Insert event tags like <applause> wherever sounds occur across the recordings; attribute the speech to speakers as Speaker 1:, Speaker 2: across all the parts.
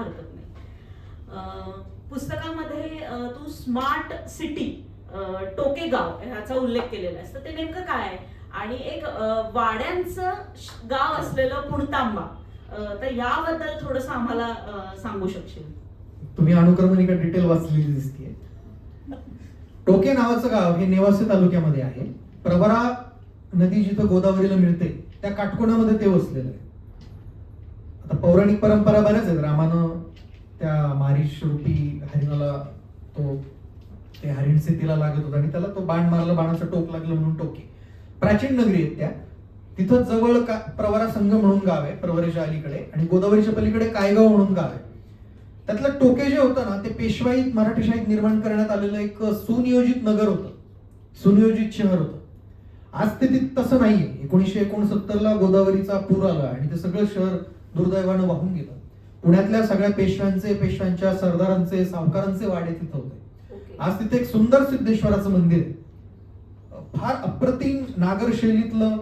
Speaker 1: हरकत नाही. अं, पुस्तकामध्ये तू स्मार्ट सिटी टोकेगाव ह्याचा उल्लेख केलेला आहे तर ते नेमकं काय आहे? आणि एक वाड्यांचं गाव असलेलं पुणतांबा तर याबद्दल थोडस आम्हाला सांगू शकशील?
Speaker 2: तुम्ही अनुक्रमणिका डिटेल वाचलेली दिसते टोके नावाचं गाव हे नेवासे तालुक्यामध्ये आहे. प्रवरा नदी जिथं गोदावरीला मिळते त्या काटकोणामध्ये ते वसलेलं आहे. आता पौराणिक परंपरा बऱ्याच आहेत. रामानं त्या मारीश शेवटी हरिणाला तो ते हरिण शेतीला लागत होता आणि त्याला तो बाण मारला बाणाचं टोक लागलं म्हणून टोके. प्राचीन नगरी आहेत त्या. तिथं जवळ का प्रवरा संघ म्हणून गाव आहे प्रवरेच्या अलीकडे. आणि गोदावरीच्या पलीकडे कायगाव म्हणून गाव आहे. त्यातलं टोके जे होतं ना ते पेशवाईत मराठीशाहीत निर्माण करण्यात आलेलं एक सुनियोजित नगर होतं. सुनियोजित शहर होतं. आज ते तसं नाहीये. एकोणीसशे एकोणसत्तर ला गोदावरीचा पूर आला आणि ते सगळं शहर दुर्दैवानं वाहून गेलं. पुण्यातल्या सगळ्या पेशव्यांचे पेशव्यांच्या सरदारांचे सावकारांचे वाडे तिथं होते. आज तिथे एक सुंदर सिद्धेश्वराचं मंदिर आहे. फार अप्रतिम नागर शैलीतलं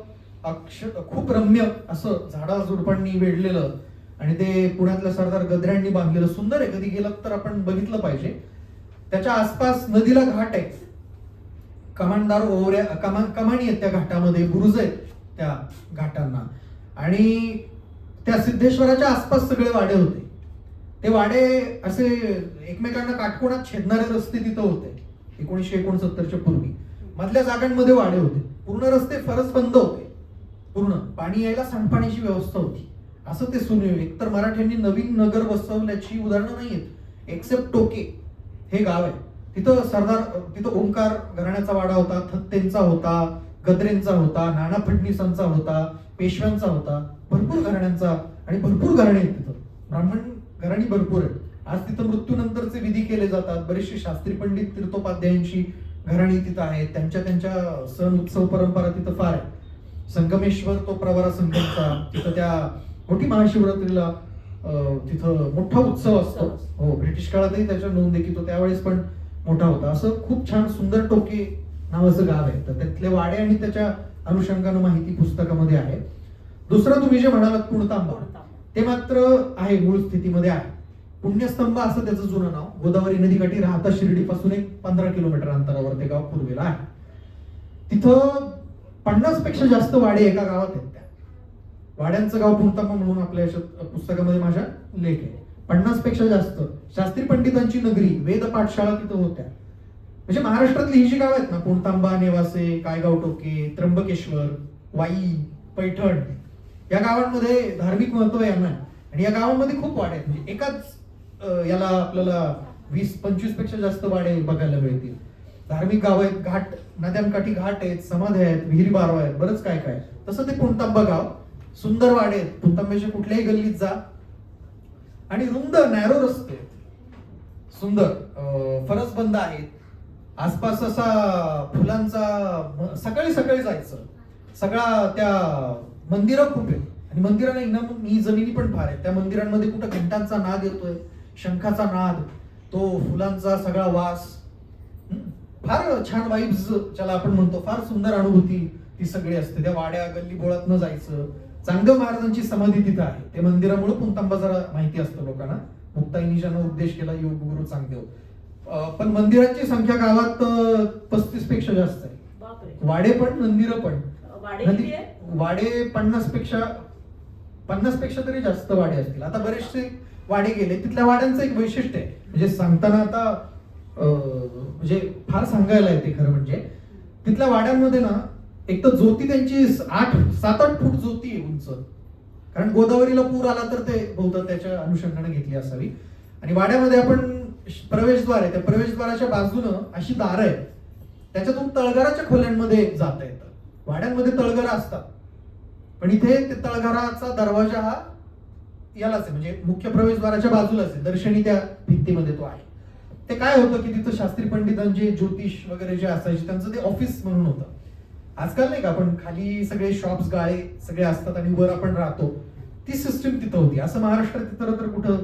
Speaker 2: अक्ष खूप रम्य असं झाडा झुडपांनी वेढलेलं आणि ते पुण्यातल्या सरदार गद्र्यांनी बांधलेलं सुंदर आहे. कधी गेलं तर आपण बघितलं पाहिजे. त्याच्या आसपास नदीला घाट आहे. कमांडदार ओवऱ्या कमा कमानी आहेत त्या घाटामध्ये बुरुज आहेत त्या घाटांना. आणि त्या सिद्धेश्वराच्या आसपास सगळे वाडे होते. ते वाडे असे एकमेकांना काटकोणात छेदणारे रस्ते तिथं होते. एकोणीसशे एकोणसत्तरच्या पूर्वी. मधल्या जागांमध्ये वाडे होते. पूर्ण रस्ते फरस बंद होते. पूर्ण. पाणी यायला सांडपाण्याची व्यवस्था होती. असं ते सुनियो एकतर मराठ्यांनी नवीन नगर बसवल्याची उदाहरणं नाही आहेत. एक्सेप्ट टोके हे गाव आहे. तिथं सरदार तिथं ओंकार घराण्याचा वाडा होता थत्तेंचा होता गद्रेंचा होता नाना फडणवीसांचा होता पेशव्यांचा होता भरपूर घराण्यांचा आणि भरपूर घराणे आहेत तिथं. ब्राह्मण घराणी भरपूर आहेत. आज तिथं मृत्यूनंतरचे विधी केले जातात. बरेचसे शास्त्री पंडित तीर्थोपाध्यायांची घराणी तिथं आहेत. त्यांच्या त्यांच्या सण उत्सव परंपरा तिथं फार आहे संगमेश्वर तो प्रवरा संगमचा. तिथं त्या मोठी महाशिवरात्रीला तिथं मोठा उत्सव असतो. हो ब्रिटिश काळातही त्याच्या नोंद आहे की तो त्यावेळेस पण मोठा होता. असं खूप छान सुंदर टोके नावाचं गाव आहे. तर त्यातले वाडे आणि त्याच्या अनुषंगानं माहिती पुस्तकामध्ये आहे. दुसरं तुम्ही जे म्हणालात पुणतांबा ते मात्र आहे मूळ स्थितीमध्ये आहे. पुण्यस्तंभ असं त्याचं जुनं नाव. गोदावरी नदीकाठी राहता शिर्डीपासून एक पंधरा किलोमीटर अंतरावर ते गाव पूर्वेला आहे. तिथं पन्नासपेक्षा जास्त वाडे एका गावात आहेत त्या. वाड्यांचं गाव पुणतांबा म्हणून आपल्या पुस्तकामध्ये माझ्या लेख आहे. पन्नासपेक्षा जास्त शास्त्री पंडितांची नगरी वेद पाठशाळा तिथं होत्या. म्हणजे महाराष्ट्रातली ही जी गाव आहेत ना कुणतांबा नेवासे कायगाव टोके त्र्यंबकेश्वर वाई पैठण या गावांमध्ये धार्मिक महत्त्व आहे. यांना आणि या गावांमध्ये खूप वाढ आहेत म्हणजे एकाच याला आपल्याला वीस पंचवीसपेक्षा जास्त वाडे बघायला मिळतील. धार्मिक गाव आहेत घाट नद्यांकाठी घाट आहेत समाध्या आहेत विहिरी बारवा आहेत बरंच काय काय तसं ते पुणतांबा गाव सुंदर वाडे आहेत. पुणतांब्याच्या कुठल्याही गल्लीत जा. आणि रुंद नॅरो रस्ते आहेत. सुंदर फरसबंद आहेत. आसपास असा फुलांचा सकाळी सकाळी जायचं. सगळा त्या मंदिर खूप आहेत. आणि मंदिराला इनाम ही जमिनी पण फार आहे. त्या मंदिरांमध्ये कुठं घंटांचा नाद येतोय शंखाचा नाद तो फुलांचा सगळा वास. फार छान वाईब्स ज्याला आपण म्हणतो फार सुंदर अनुभूती ती सगळी असते. त्या वाड्या गल्ली बोळात न जायचं. चांगदेव महाराजांची समाधी तिथं आहे. ते मंदिरामुळे पुंतांबा जरा माहिती असतं लोकांना. मुक्ताईनी ज्यानं उपदेश केला योग गुरु चांगदेव. पण मंदिरांची संख्या गावात पस्तीसपेक्षा जास्त आहे. वाडे पण मंदिरं पण.
Speaker 1: वाडे
Speaker 2: पन्नासपेक्षा पन्नासपेक्षा तरी जास्त वाडे असतील. आता बरेचसे वाडे गेले. तिथल्या वाड्यांचं एक वैशिष्ट्य आहे. म्हणजे सांगताना आता म्हणजे फार सांगायला येते खरं म्हणजे. तिथल्या वाड्यांमध्ये ना एक तर ज्योती त्यांची आठ सात आठ फूट ज्योती आहे उंच. कारण गोदावरीला पूर आला तर ते बहुधा त्याच्या अनुषंगाने घेतली असावी. आणि वाड्यामध्ये आपण प्रवेशद्वार आहे. त्या प्रवेशद्वाराच्या बाजूनं अशी दारं आहेत. त्याच्यातून तळघराच्या खोल्यांमध्ये जाता येतं. वाड्यांमध्ये तळघरा असतात. पण इथे ते तळघराचा दरवाजा हा यालाच आहे. म्हणजे मुख्य प्रवेशद्वाराच्या बाजूलाच आहे. दर्शनी त्या भिंतीमध्ये तो आहे. ते काय होतं की तिथं शास्त्री पंडितांचे ज्योतिष वगैरे जे असायचे त्यांचं ते ऑफिस म्हणून होतं. आजकाल नाही का आपण खाली सगळे शॉप्स गाळे सगळे असतात आणि वर आपण राहतो. ती सिस्टीम तिथं होती. असं महाराष्ट्रात इतर तर कुठं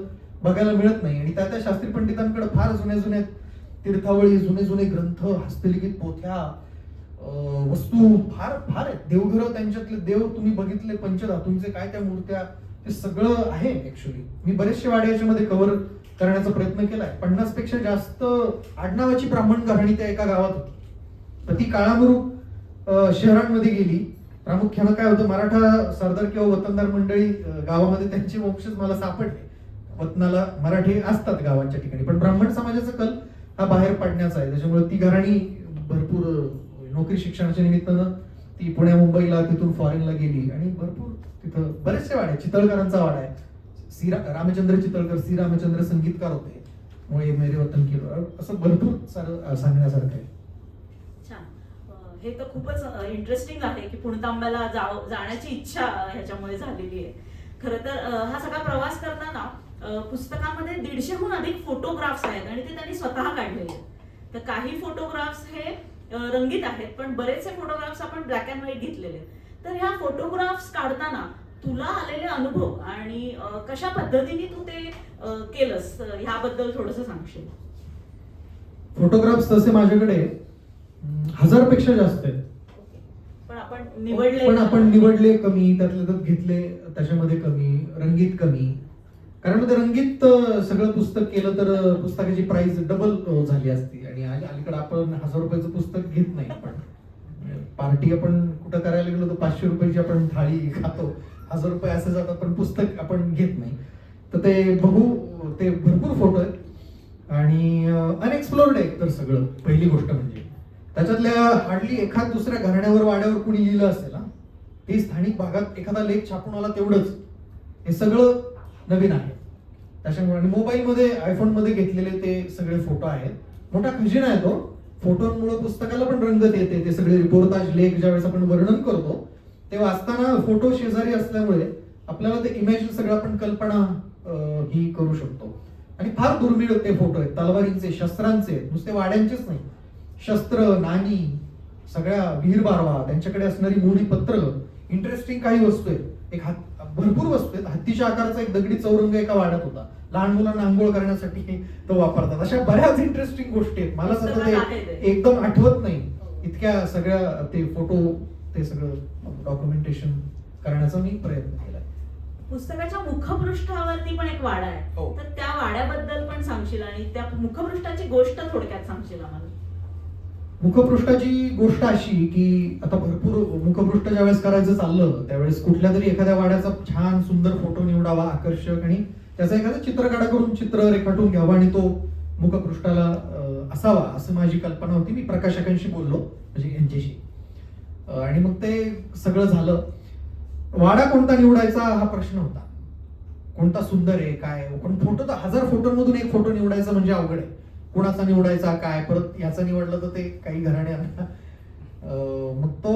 Speaker 2: बघायला मिळत नाही. आणि त्या त्या शास्त्री पंडितांकडे फार जुन्या जुन्या तीर्थावळी जुने जुने ग्रंथ हस्तलिखित पोथ्या वस्तू फार फार आहेत. देवघर त्यांच्यातले देव तुम्ही बघितले पंचधातूंचे काय त्या मूर्त्या ते सगळं आहे ऍक्च्युली मी बरेचसे वाडे याच्यामध्ये कव्हर करण्याचा प्रयत्न केलाय. पन्नासपेक्षा जास्त आडनावाची ब्राह्मण घराणी त्या एका गावात होती. तर ती काळामुरूप शहरांमध्ये गेली. प्रामुख्यानं काय होतं मराठा सरदार किंवा वतनदार मंडळी गावामध्ये त्यांचे वंशज मला सापडले. वतनाला मराठी असतात गावांच्या ठिकाणी. पण ब्राह्मण समाजाचा कल हा बाहेर पडण्याचा आहे. त्याच्यामुळे ती घराणी भरपूर नोकरी शिक्षणाच्या निमित्तानं ती पुण्या मुंबईला तिथून फॉरेनला गेली आणि भरपूर तिथं बरेचसे वाडे आहेत. चितळकरांचा वाडा आहे. सी रामचंद्र चितळकर सी रामचंद्र संगीतकार होते. मुळे मेरे वतन केलं. असं भरपूर सारं सांगण्यासारखं आहे.
Speaker 1: छान. हे तर खूपच इंटरेस्टिंग आहे की पुणतांब्याला जाव जाण्याची इच्छा ह्याच्यामुळे झालेली आहे. खरं तर हा सगळा प्रवास करताना पुस्तकामध्ये दीडशेहून अधिक फोटोग्राफ्स आहेत आणि ते त्यांनी स्वतः काढलेले आहेत. तर काही फोटोग्राफ्स हे रंगीत आहेत पण बरेचसे फोटोग्राफ्स आपण ब्लॅक अँड व्हाईट घेतलेले तर ह्या फोटोग्राफ्स काढताना तुला आलेले अनुभव आणि कशा पद्धतीने तू ते केलंस? ह्याबद्दल थोडस सांगशील.
Speaker 2: फोटोग्राफ्स तसे माझ्याकडे हजारपेक्षा जास्त आहेत.
Speaker 1: पण आपण निवडले
Speaker 2: पण आपण निवडले कमी त्यातले त्यात घेतले त्याच्यामध्ये कमी रंगीत कमी. कारण ते रंगीत सगळं पुस्तक केलं तर पुस्तकाची प्राइस डबल झाली असती. आणि अलीकडे आपण हजार रुपयाचं पुस्तक घेत नाही. पण पार्टी आपण कुठं करायला गेलो तर पाचशे रुपयाची आपण थाळी खातो. हजार रुपये असं जातात पण पुस्तक आपण घेत नाही. तर ते बघू ते भरपूर फोटो आहेत. आणि अनएक्सप्लोर्ड आहे तर सगळं. पहिली गोष्ट म्हणजे. त्याच्यातल्या हार्डली एखाद दुसऱ्या घराण्यावर वाड्यावर कुणी लिहिलं असेल ना ते स्थानिक भागात एखादा लेख छापून आला तेवढंच. हे सगळं नवीन आहे. त्याच्यामुळे आणि मोबाईलमध्ये आयफोनमध्ये घेतलेले ते सगळे फोटो आहेत. मोठा खजिना आहे तो. फोटोंमुळे पुस्तकाला पण रंगत येते ते सगळे रिपोर्टाज लेख ज्यावेळेस आपण वर्णन करतो ते वाचताना फोटो शेजारी असल्यामुळे आपल्याला ते इमेज सगळं आपण कल्पना ही करू शकतो. आणि फार दुर्मिळ ते फोटो आहेत. तलवारींचे शस्त्रांचे नुसते वाड्यांचेच नाही. शस्त्र नाणी सगळ्या वीर बारवा त्यांच्याकडे असणारी मोडी पत्र इंटरेस्टिंग काही वस्तू आहेत. एक हात भरपूर वस्तू आहेत. हत्तीच्या आकाराचा एक दगडी चौरंग एका वाड्यात होता. लहान मुलांना आंघोळ करण्यासाठी तो वापरतात. अशा बऱ्याच इंटरेस्टिंग गोष्टी आहेत. मला
Speaker 1: ते.
Speaker 2: एकदम आठवत नाही. इतक्या सगळ्या ते फोटो ते सगळं डॉक्युमेंटेशन करण्याचा मी प्रयत्न केलाय.
Speaker 1: पुस्तकाच्या मुखपृष्ठावरती पण एक वाडा आहे.
Speaker 2: हो.
Speaker 1: तर त्या वाड्याबद्दल पण सांगशील आणि त्या मुखपृष्ठाची गोष्ट थोडक्यात सांगशील आम्हाला?
Speaker 2: मुखपृष्ठाची गोष्ट अशी की आता भरपूर मुखपृष्ठ ज्यावेळेस करायचं चाललं त्यावेळेस कुठल्या तरी एखाद्या वाड्याचा छान सुंदर फोटो निवडावा आकर्षक आणि त्याचा एखादा चित्रकाढा करून चित्र रेखाटून घ्यावा आणि तो मुखपृष्ठाला असावा असं माझी कल्पना होती. मी प्रकाशकांशी बोललो म्हणजे यांच्याशी. आणि मग ते सगळं झालं. वाडा कोणता निवडायचा हा प्रश्न होता. कोणता सुंदर आहे काय पण फोटो तर हजार फोटोमधून एक फोटो निवडायचा म्हणजे अवघड आहे. कोणाचा निवडायचा काय? परत याचा निवडलं तर ते काही घराणे मग तो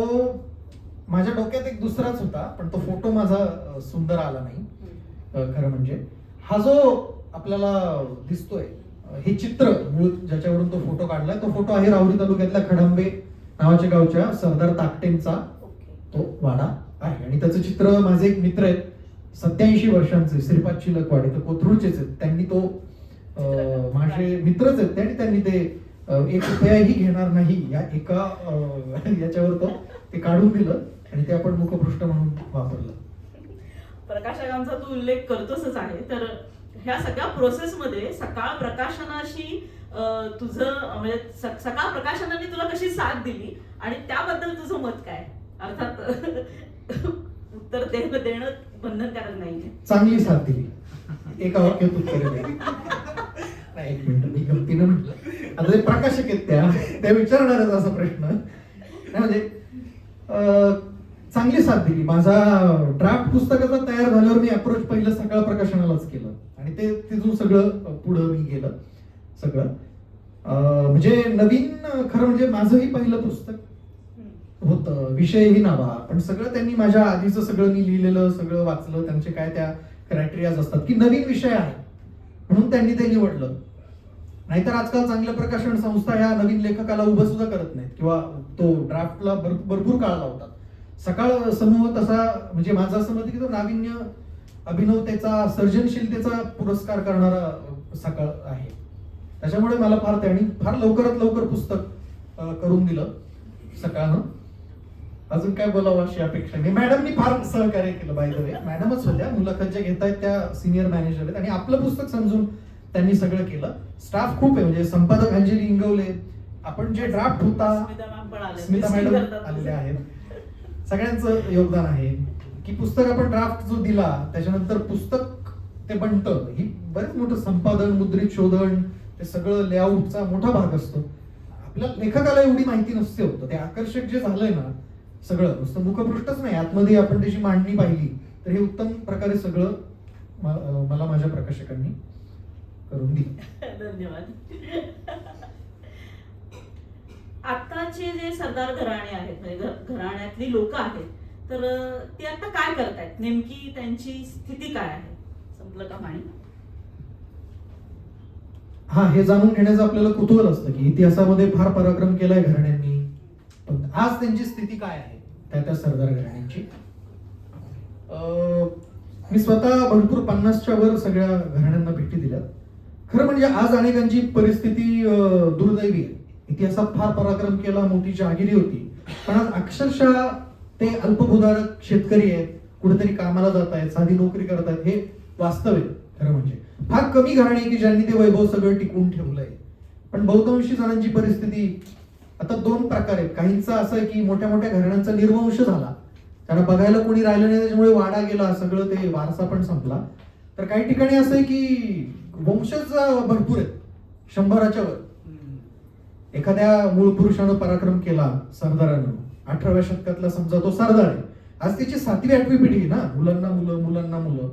Speaker 2: माझ्या डोक्यात एक दुसराच होता पण तो फोटो माझा सुंदर आला नाही. खरं म्हणजे. हा जो आपल्याला दिसतोय हे चित्र मूळ ज्याच्यावरून तो फोटो काढलाय तो फोटो आहे राहुरी तालुक्यातल्या खडंबे नावाच्या गावच्या सरदार ताकटेंचा तो वाडा आहे. आणि त्याचं चित्र माझे एक मित्र आहेत सत्याऐंशी वर्षांचे श्रीपाद चिलकवाडे तर कोथरूडचेच आहेत. त्यांनी तो माझे मित्रच आहेत आणि त्यांनी ते एक रुपयाही घेणार नाही या एका <laughs> याच्यावर तो ते काढून दिलं आणि ते आपण मुखपृष्ठ म्हणून वापरलं.
Speaker 1: प्रकाशकांचा तू उल्लेख करतोसच आहे. तर ह्या सगळ्या प्रोसेसमध्ये सकाळ प्रकाशनाशी तुझं म्हणजे सकाळ प्रकाशनाने तुला कशी साथ दिली आणि त्याबद्दल तुझं मत काय? अर्थात <laughs> उत्तर देणं देणं बंधनकारक नाहीये.
Speaker 2: चांगली साथ दिली. एका वाक्यात उत्तर. नाही, एक मिनिट मी गमतीनं म्हटलं. आता ते प्रकाशक आहेत त्या त्या विचारणारच असा प्रश्न. नाही म्हणजे चांगली साथ दिली माझा ड्राफ्ट पुस्तकाचा तयार झाल्यावर मी अप्रोच पहिलं सकाळ प्रकाशनालाच केलं. आणि ते तिथून सगळं पुढं मी गेलं. सगळं. म्हणजे नवीन खरं म्हणजे माझंही पहिलं पुस्तक
Speaker 1: हम्म.
Speaker 2: होतं. विषयही नावा. पण सगळं त्यांनी माझ्या आधीचं सगळं मी लिहिलेलं सगळं वाचलं. त्यांचे काय त्या क्रायटेरियाज असतात की नवीन विषय आहे. म्हणून त्यांनी ते निवडलं. नाहीतर आजकाल चांगल्या प्रकाशन संस्था ह्या नवीन लेखकाला उभं सुद्धा करत नाहीत. किंवा तो ड्राफ्टला भर- भरपूर काळ लावतात. सकाळ समूह तसा म्हणजे माझं असं मत की तो नाविन्य अभिनवतेचा सर्जनशीलतेचा पुरस्कार करणारा सकाळ आहे. त्याच्यामुळे मला फार त्याने फार लवकरात लवकर पुस्तक करून दिलं सकाळनं. अजून काय बोलावं अशी अपेक्षा नाही मॅडमनी फार सहकार्य केलं बाय द वे मॅडमच होत्या. मुलाखत ज्या घेतायत त्या सिनियर मॅनेजर आहेत. आणि आपलं पुस्तक समजून त्यांनी सगळं केलं. स्टाफ खूप आहे म्हणजे संपादक अंजली इंगवले आपण जे ड्राफ्ट होता
Speaker 1: स्मिता
Speaker 2: मॅडम
Speaker 1: करतात.
Speaker 2: आलेले आहेत. सगळ्यांचं योगदान आहे. की पुस्तक आपण ड्राफ्ट जो दिला त्याच्यानंतर पुस्तक ते बनतं. ही बरेच मोठं संपादन मुद्रित शोधन ते सगळं लेआउटचा मोठा भाग असतो. आपल्या लेखकाला एवढी माहिती नसते होतं. ते आकर्षक जे झालंय ना सगळं नुसतं मुखपृष्ठच नाही. आतमध्ये आपण त्याची मांडणी पाहिली तर हे उत्तम प्रकारे सगळं मला माझ्या प्रकाशकांनी करून दिलं <laughs>
Speaker 1: धन्यवाद. आताचे जे सरदार घराणे आहेत म्हणजे घराण्यातली लोक आहेत तर ते आता काय करतायत? नेमकी त्यांची स्थिती काय आहे? संपलं का पाणी?
Speaker 2: हा हे जाणून घेण्याचं आपल्याला कुतूहल असतं की इतिहासामध्ये फार पराक्रम केलाय घराण्यांनी. पण आज त्यांची स्थिती काय आहे? त्या त्या सरदार घराण्यांची. अं, मी स्वतः भरपूर पन्नासच्या वर सगळ्या घराण्यांना भेटी दिल्या खरं म्हणजे आज अनेकांची परिस्थिती दुर्दैवी आहे. इतिहासात फार पराक्रम केला मोठी जहागिरी होती. पण आज अक्षरशः ते अल्पभूधारक शेतकरी आहेत कुठेतरी कामाला जात आहेत साधी नोकरी करत आहेत हे वास्तव आहे खरं म्हणजे. फार कमी घराणे आहे की ज्यांनी ते वैभव सगळं टिकवून ठेवलंय. पण बहुतांशी जणांची परिस्थिती आता दोन प्रकार आहेत. काहींचा असं आहे की मोठ्या मोठ्या घराण्यांचा निर्वंश झाला. त्यांना बघायला कोणी राहिलं नाही त्याच्यामुळे वाडा गेला सगळं ते वारसा पण संपला. तर काही ठिकाणी असं आहे की वंशज भरपूर आहेत. शंभराच्या वर. एखाद्या मूळ पुरुषानं पराक्रम केला सरदारानं अठराव्या शतकातला समजा तो सरदार आहे. आज त्याची सातवी आठवी पिढी आहे ना? मुलांना मुलं मुलांना मुलं.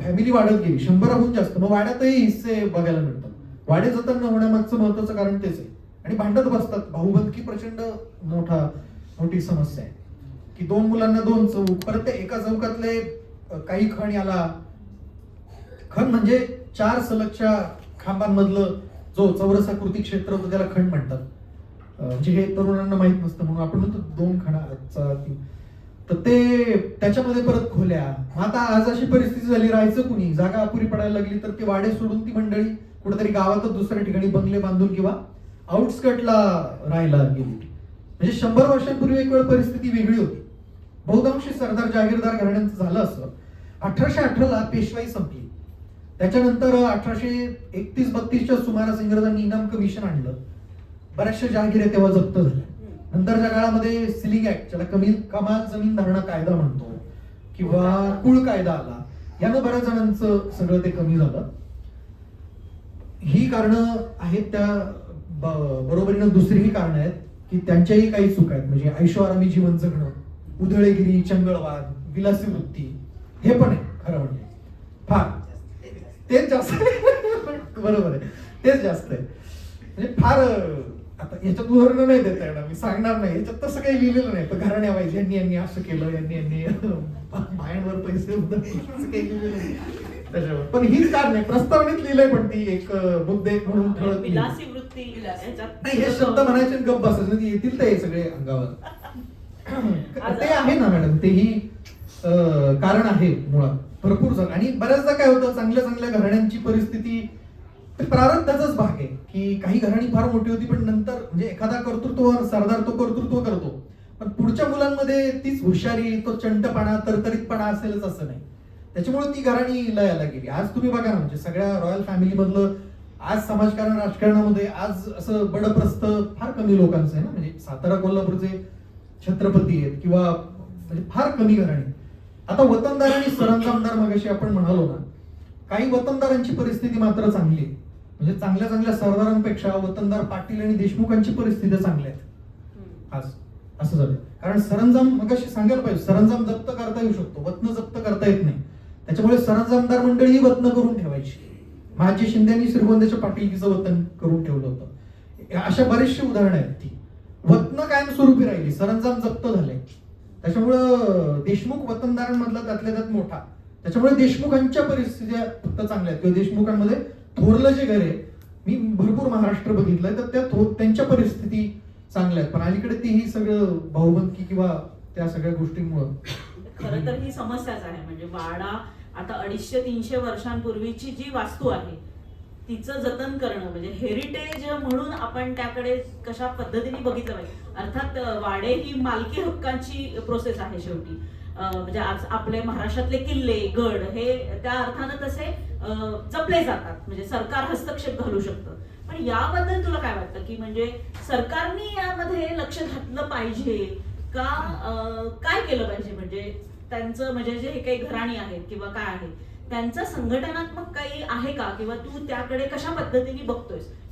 Speaker 2: फॅमिली वाढत गेली शंभराहून जास्त. मग वाड्यातही हिस्से बघायला मिळतात. वाडे जतन होण्यामागचं महत्वाचं कारण तेच आहे. आणि भांडत बसतात. भाऊबंदकी प्रचंड मोठा मोठी समस्या आहे. की दोन मुलांना दोन चौक परत एका चौकातले काही खण याला खण म्हणजे चार सलगच्या खांबांमधलं जो चौरसाकृती क्षेत्र होतं त्याला खंड म्हणतात. म्हणजे हे तरुणांना माहीत नसतं म्हणून आपण म्हणतो दोन खणाचा तर ते त्याच्यामध्ये परत खोल्या. मग आता आज अशी परिस्थिती झाली राहायचं कुणी? जागा अपुरी पडायला लागली तर ते वाडे सोडून ती मंडळी कुठेतरी गावातच दुसऱ्या ठिकाणी बंगले बांधून किंवा आउटस्कटला राहायला गेली. म्हणजे शंभर वर्षांपूर्वी एक वेळ परिस्थिती वेगळी होती. बहुतांशी सरदार जागीरदार घराण्यांचं झालं असं अठराशे अठराला पेशवाई संपली. त्याच्यानंतर अठराशे एकतीस बत्तीसच्या सुमारास इंग्रजांनी इनाम कमिशन आणलं. बऱ्याचशा जहागिऱ्या तेव्हा जप्त झाल्या. नंतरच्या काळामध्ये सिलिंग ऍक्ट ज्याला कमी कमाल जमीन धारणा कायदा म्हणतो किंवा कुळ कायदा आला यानं बऱ्याच जणांचं सगळं ते कमी झालं. ही कारणं आहेत त्या ब- बरोबरीनं दुसरीही कारणं आहेत की त्यांच्याही काही चूक आहेत. म्हणजे ऐशोआरामी जीवन जगणं उधळेगिरी चंगळवाद विलासी वृत्ती हे पण आहे खरं म्हणजे. फार. तेच जास्त बरोबर आहे. तेच जास्त आहे. म्हणजे फार आता याच्यात उदाहरणं नाही देता येणार. मी सांगणार नाही. याच्यात तसं काही लिहिलेलं नाही. पण घराण्या पाहिजे यांनी यांनी असं केलं यांनी यांनी बायांवर पैसे उधळले, असं काही लिहिलेलं नाही. त्याच्यावर. पण हीच कारण आहे. प्रस्तावनेत लिहिलंय पण ती एक मुद्दे म्हणून नाही हे शब्द म्हणायचे गप्प बसायचे. म्हणजे येतील ते सगळे अंगावर. <laughs> ते आहे ना मॅडम. तेही कारण आहे मुळात. भरपूर जण. आणि बऱ्याचदा काय होतं चांगल्या चांगल्या घराण्यांची परिस्थिती ते प्रारब्धाचाच भाग आहे की काही घराणी फार मोठी होती पण नंतर म्हणजे एखादा कर्तृत्व सरदार तो कर्तृत्व करतो. पण पुढच्या मुलांमध्ये तीच हुशारी तो चंटपणा तरतरीतपणा असेलच असं नाही. त्याच्यामुळे ती घराणी लयाला गेली. आज तुम्ही बघा ना म्हणजे सगळ्या रॉयल फॅमिली मधलं आज समाजकारण राजकारणामध्ये आज असं बडप्रस्थ फार कमी लोकांचं आहे ना. म्हणजे सातारा कोल्हापूरचे छत्रपती आहेत किंवा म्हणजे फार कमी घराणी. आता वतनदार आणि सरंजामदार मगाशी आपण म्हणालो ना काही वतनदारांची परिस्थिती मात्र चांगली आहे. म्हणजे चांगल्या चांगल्या सरदारांपेक्षा वतनदार पाटील आणि देशमुखांची परिस्थिती चांगल्या आहेत. आज असं झालं कारण सरंजाम मगाशी सांगायला पाहिजे सरंजाम जप्त करता येऊ शकतो वतन जप्त करता येत नाही. त्याच्यामुळे सरंजामदार मंडळी ही वतन करून ठेवायची. महाजी शिंदेनी श्रीगोंद्याच्या पाटीलकीचं वतन करून ठेवलं होतं. अशा बरेचशी उदाहरणं आहेत ती. वतन कायमस्वरूपी राहिली सरंजाम जप्त झाले. त्याच्यामुळं देशमुख वतनदारांमधला त्यातल्या त्यात मोठा. त्याच्यामुळे देशमुखांच्या परिस्थित्या फक्त चांगल्या आहेत. किंवा देशमुखांमध्ये थोरलं जे घर आहे मी भरपूर महाराष्ट्र बघितलंय तर त्या थो- त्यांच्या परिस्थिती चांगल्या आहेत. पण अलीकडे तेही सगळं भाऊबंदकी किंवा त्या सगळ्या गोष्टींमुळं.
Speaker 1: खरं तर ही समस्याच आहे. म्हणजे वाडा आता अडीचशे तीनशे वर्षांपूर्वीची जी वास्तू आहे तिचं जतन करणं म्हणजे हेरिटेज म्हणून आपण त्याकडे कशा पद्धतीने बघितलं पाहिजे. अर्थात वाडे ही मालकी हक्कांची प्रोसेस आहे शेवटी. म्हणजे आज आपले महाराष्ट्रातले किल्ले गड हे त्या अर्थानं तसे जपले जातात. म्हणजे सरकार हस्तक्षेप घालू शकतं. पण याबद्दल तुला काय वाटतं? की म्हणजे सरकारने यामध्ये लक्ष घातलं पाहिजे का काय केलं पाहिजे? म्हणजे त्यांचं म्हणजे जे हे काही घराणी आहेत किंवा काय आहे त्यांचं संघटनात्मक काही आहे का? किंवा तू त्याकडे कशा पद्धतीने बघतोयस?